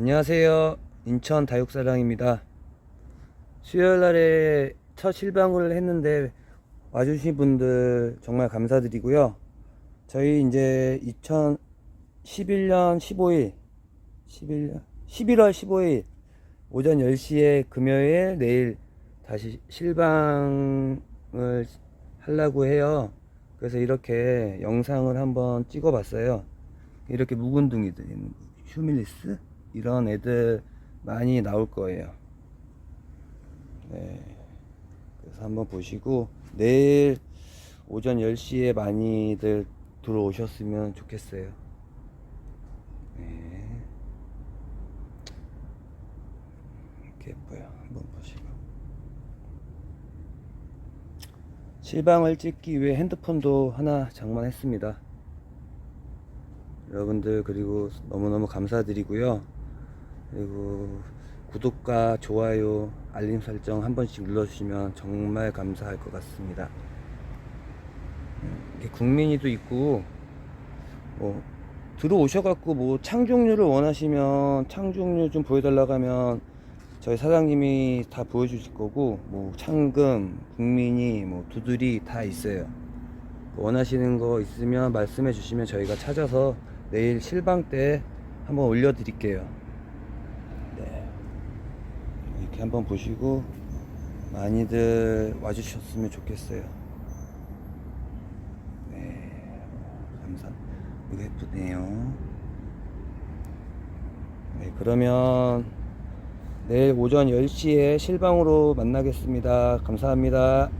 안녕하세요. 인천 다육사랑입니다. 수요일 날에 첫 실방을 했는데 와주신 분들 정말 감사드리고요. 저희 이제 2011년 15일, 11년, 11월 15일 오전 10시에 금요일 내일 다시 실방을 하려고 해요. 그래서 이렇게 영상을 한번 찍어 봤어요. 이렇게 묵은둥이들, 휴밀리스? 이런 애들 많이 나올 거예요. 네. 그래서 한번 보시고, 내일 오전 10시에 많이들 들어오셨으면 좋겠어요. 네. 이렇게 예뻐요. 한번 보시고. 실방을 찍기 위해 핸드폰도 하나 장만했습니다. 여러분들 그리고 너무너무 감사드리고요. 그리고 구독과 좋아요, 알림 설정 한 번씩 눌러주시면 정말 감사할 것 같습니다. 국민이도 있고 뭐 들어오셔갖고 뭐 창종류를 원하시면 창종류 좀 보여달라고 하면 저희 사장님이 다 보여주실 거고 뭐 창금, 국민이, 뭐 두드리 다 있어요. 원하시는 거 있으면 말씀해 주시면 저희가 찾아서 내일 실방 때 한번 올려드릴게요. 한번 보시고 많이들 와주셨으면 좋겠어요. 네. 감사. 이거 예쁘네요. 네, 그러면 내일 오전 10시에 실방으로 만나겠습니다. 감사합니다.